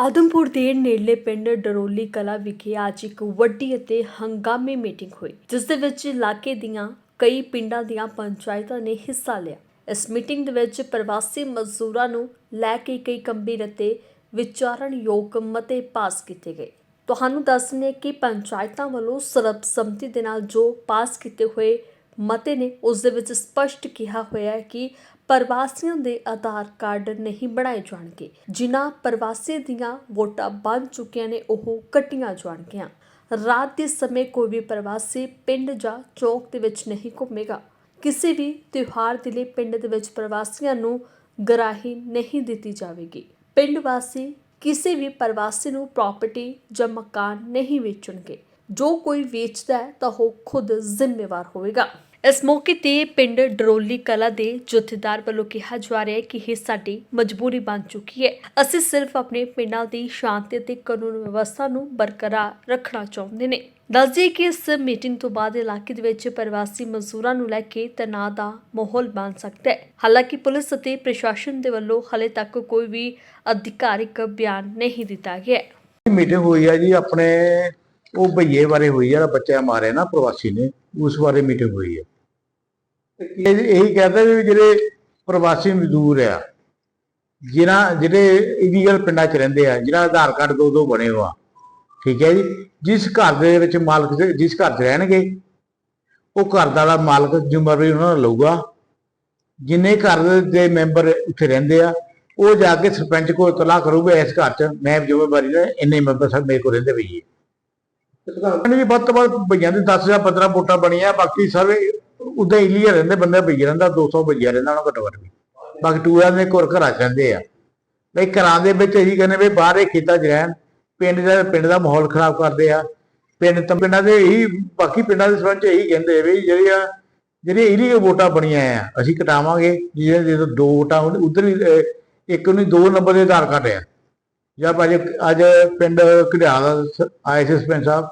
ਆਦਮਪੁਰ ਦੇ ਨੇੜਲੇ ਪਿੰਡ ਡਰੋਲੀ ਕਲਾ ਵਿਖੇ ਅੱਜ ਇੱਕ ਵੱਡੀ ਅਤੇ ਹੰਗਾਮੀ ਮੀਟਿੰਗ ਹੋਈ, ਜਿਸ ਦੇ ਵਿੱਚ ਇਲਾਕੇ ਦੀਆਂ ਕਈ ਪਿੰਡਾਂ ਦੀਆਂ ਪੰਚਾਇਤਾਂ ਨੇ ਹਿੱਸਾ ਲਿਆ। ਇਸ ਮੀਟਿੰਗ ਦੇ ਵਿੱਚ ਪ੍ਰਵਾਸੀ ਮਜ਼ਦੂਰਾਂ ਨੂੰ ਲੈ ਕੇ ਕਈ ਗੰਭੀਰ ਅਤੇ ਵਿਚਾਰਨਯੋਗ ਮਤੇ ਪਾਸ ਕੀਤੇ ਗਏ। ਤੁਹਾਨੂੰ ਦੱਸ ਕਿ ਪੰਚਾਇਤਾਂ ਵੱਲੋਂ ਸਰਬਸੰਮਤੀ ਦੇ ਨਾਲ ਜੋ ਪਾਸ ਕੀਤੇ ਹੋਏ ਮਤੇ ਨੇ, ਉਸ ਦੇ ਵਿੱਚ ਸਪਸ਼ਟ ਕਿਹਾ ਹੋਇਆ ਹੈ ਕਿ ਪ੍ਰਵਾਸੀਆਂ ਦੇ ਆਧਾਰ ਕਾਰਡ ਨਹੀਂ ਬਣਾਏ ਜਾਣਗੇ। ਜਿਨ੍ਹਾਂ ਪ੍ਰਵਾਸੀ ਦੀਆਂ ਵੋਟਾਂ ਬਣ ਚੁੱਕੀਆਂ ਨੇ, ਉਹ ਕੱਟੀਆਂ ਜਾਣਗੀਆਂ। ਰਾਤ ਦੇ ਸਮੇਂ ਕੋਈ ਵੀ ਪ੍ਰਵਾਸੀ ਪਿੰਡ ਜਾਂ ਚੌਕ ਦੇ ਵਿੱਚ ਨਹੀਂ ਘੁੰਮੇਗਾ। ਕਿਸੇ ਵੀ ਤਿਉਹਾਰ ਦੇ ਲਈ ਪਿੰਡ ਦੇ ਵਿੱਚ ਪ੍ਰਵਾਸੀਆਂ ਨੂੰ ਗਰਾਹੀ ਨਹੀਂ ਦਿੱਤੀ ਜਾਵੇਗੀ। ਪਿੰਡ ਵਾਸੀ ਕਿਸੇ ਵੀ ਪ੍ਰਵਾਸੀ ਨੂੰ ਪ੍ਰਾਪਰਟੀ ਜਾਂ ਮਕਾਨ ਨਹੀਂ ਵੇਚਣਗੇ। ਜੋ ਕੋਈ ਵੇਚਦਾ ਹੈ, ਤਾਂ ਉਹ ਖੁਦ ਜ਼ਿੰਮੇਵਾਰ ਹੋਵੇਗਾ। ਇਸ ਮੌਕੇ ਤੇ ਪਿੰਡ ਡਰੋਲੀ ਕਲਾ ਦੇ ਜਥੇਦਾਰ ਵੱਲੋਂ ਕਿਹਾ ਜਾ ਰਿਹਾ ਹੈ ਕਿ ਇਹ ਸਾਡੀ ਮਜਬੂਰੀ ਬਣ ਚੁੱਕੀ ਹੈ। ਅਸੀਂ ਸਿਰਫ ਆਪਣੇ ਪਿੰਡਾਂ ਦੀ ਸ਼ਾਂਤੀ ਅਤੇ ਕਾਨੂੰਨ ਵਿਵਸਥਾ ਨੂੰ ਬਰਕਰਾਰ ਰੱਖਣਾ ਚਾਹੁੰਦੇ ਨੇ। ਦੱਸਦੇ ਕਿ ਇਸ ਮੀਟਿੰਗ ਤੋਂ ਬਾਅਦ ਇਲਾਕੇ ਦੇ ਵਿੱਚ ਪ੍ਰਵਾਸੀ ਮਜ਼ਦੂਰਾਂ ਨੂੰ ਲੈ ਕੇ ਤਣਾਅ ਦਾ ਮਾਹੌਲ ਬਣ ਸਕਦਾ ਹੈ। ਹਾਲਾਂਕਿ ਪੁਲਿਸ ਅਤੇ ਪ੍ਰਸ਼ਾਸਨ ਦੇ ਵੱਲੋਂ ਹਾਲੇ ਤੱਕ ਕੋਈ ਵੀ ਅਧਿਕਾਰਿਕ ਬਿਆਨ ਨਹੀਂ ਦਿੱਤਾ ਗਿਆ ਮੀਟਿੰਗ ਹੋਈ ਹੈ ਜੀ, ਆਪਣੇ ਉਹ ਭਈਏ ਬਾਰੇ ਹੋਈ ਜਿਹੜਾ ਬੱਚਾ ਮਾਰਿਆ ਨਾ ਪ੍ਰਵਾਸੀ ਨੇ, ਉਸ ਬਾਰੇ ਮੀਟਿੰਗ ਹੋਈ ਹੈ ਇਹ ਇਹੀ ਕਹਿੰਦਾ ਵੀ ਜਿਹੜੇ ਪ੍ਰਵਾਸੀ ਮਜ਼ਦੂਰ ਆ, ਜਿਨ੍ਹਾਂ, ਜਿਹੜੇ ਇਲੀਗਲ ਪਿੰਡਾਂ 'ਚ ਰਹਿੰਦੇ ਆ, ਜਿਨ੍ਹਾਂ ਆਧਾਰ ਕਾਰਡ ਦੋ ਦੋ ਬਣੇ ਹੋਆ, ਠੀਕ ਹੈ ਜੀ, ਜਿਸ ਘਰ ਦੇ ਵਿੱਚ ਮਾਲਕ ਜਿਸ ਘਰ 'ਚ ਰਹਿਣਗੇ, ਉਹ ਘਰ ਦਾ ਮਾਲਕ ਜ਼ਿੰਮੇਵਾਰੀ ਉਹਨਾਂ ਨੂੰ ਲਊਗਾ, ਜਿੰਨੇ ਘਰ ਦੇ ਮੈਂਬਰ ਉੱਥੇ ਰਹਿੰਦੇ ਆ, ਉਹ ਜਾ ਕੇ ਸਰਪੰਚ ਕੋਲ ਇਤਲਾਹ ਕਰੂਗਾ, ਇਸ ਘਰ 'ਚ ਮੈਂ ਜ਼ਿੰਮੇਵਾਰੀ ਦਾ ਇੰਨੇ ਮੈਂਬਰ ਸਭ ਮੇਰੇ ਕੋਲ ਰਹਿੰਦੇ ਪਈ ਹੈ ਜੀ ਵੱਧ ਤੋਂ ਵੱਧ ਭਈਆਂ ਦੇ 10 ਜਾਂ 15 ਵੋਟਾਂ ਬਣੀਆਂ, ਬਾਕੀ ਸਾਰੇ ਉਦਾਂ ਇਲੀਆ ਰਹਿੰਦੇ, ਬੰਦੇ ਭਈਆ ਰਹਿੰਦਾ 200 ਭਈਆ ਰਹਿੰਦਾ, ਉਹਨਾਂ ਘੱਟੋ ਘੱਟ ਵੀ। ਬਾਕੀ ਟੂਰਾਂ ਦੇ ਘਰ ਘਰਾਂ 'ਚ ਰਹਿੰਦੇ ਆ। ਬਈ ਘਰਾਂ ਦੇ ਵਿੱਚ ਇਹੀ ਕਹਿੰਦੇ ਵੀ ਬਾਹਰ ਖੇਤਾਂ 'ਚ ਰਹਿਣ, ਪਿੰਡ ਦਾ ਪਿੰਡ ਦਾ ਮਾਹੌਲ ਖਰਾਬ ਕਰਦੇ ਆ। ਪਿੰਡ ਤਾਂ, ਪਿੰਡਾਂ ਦੇ ਇਹੀ, ਬਾਕੀ ਪਿੰਡਾਂ ਦੇ ਸਰਪੰਚ ਇਹੀ ਕਹਿੰਦੇ ਵੀ ਜਿਹੜੀਆਂ ਜਿਹੜੀਆਂ ਇਲੀਗਲ ਵੋਟਾਂ ਬਣੀਆਂ ਆ, ਅਸੀਂ ਕਟਾਵਾਂਗੇ ਜਿਹੜੇ ਜਦੋਂ ਦੋ ਵੋਟਾਂ ਉਧਰ ਵੀ ਇੱਕ ਨੂੰ ਦੋ ਨੰਬਰ ਦੇ ਆਧਾਰ ਕਾਰਡ ਆ। ਜਾਂ ਅੱਜ ਅੱਜ ਪਿੰਡ ਘੜਿਆ ਆਏ ਸੀ ਸਰਪੰਚ ਸਾਹਿਬ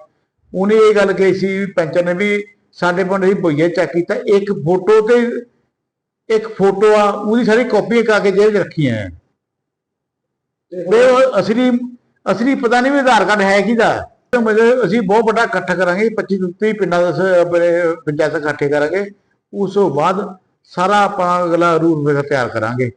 ਉਹਨੇ ਇਹ ਗੱਲ ਕਹੀ ਸੀ ਪੈਂਚਰ ਨੇ ਵੀ ਸਾਡੇ ਪਿੰਡ ਅਸੀਂ ਭਈਏ ਚੈੱਕ ਕੀਤਾ ਇੱਕ ਫੋਟੋ ਤੇ ਇੱਕ ਫੋਟੋ ਆ ਉਹਦੀ ਸਾਰੀ ਕਾਪੀਆਂ ਕਰਾ ਕੇ ਜੇਲ੍ਹ ਰੱਖੀਆਂ ਆ। ਤੇ ਅਸਲੀ ਅਸਲੀ ਪਤਾ ਨਹੀਂ ਵੀ ਆਧਾਰ ਕਾਰਡ ਹੈ ਕਿਹਦਾ। ਤੇ ਮਤਲਬ ਅਸੀਂ ਬਹੁਤ ਵੱਡਾ ਇਕੱਠ ਕਰਾਂਗੇ 25 ਤੋਂ 30 ਪਿੰਡਾਂ ਦਾ ਆਪਣੇ ਪੰਚਾਇਤ ਇਕੱਠੇ ਕਰਾਂਗੇ। ਉਸ ਤੋਂ ਬਾਅਦ ਸਾਰਾ ਆਪਣਾ ਅਗਲਾ ਰੂਲ ਮੇਰਾ ਤਿਆਰ ਕਰਾਂਗੇ।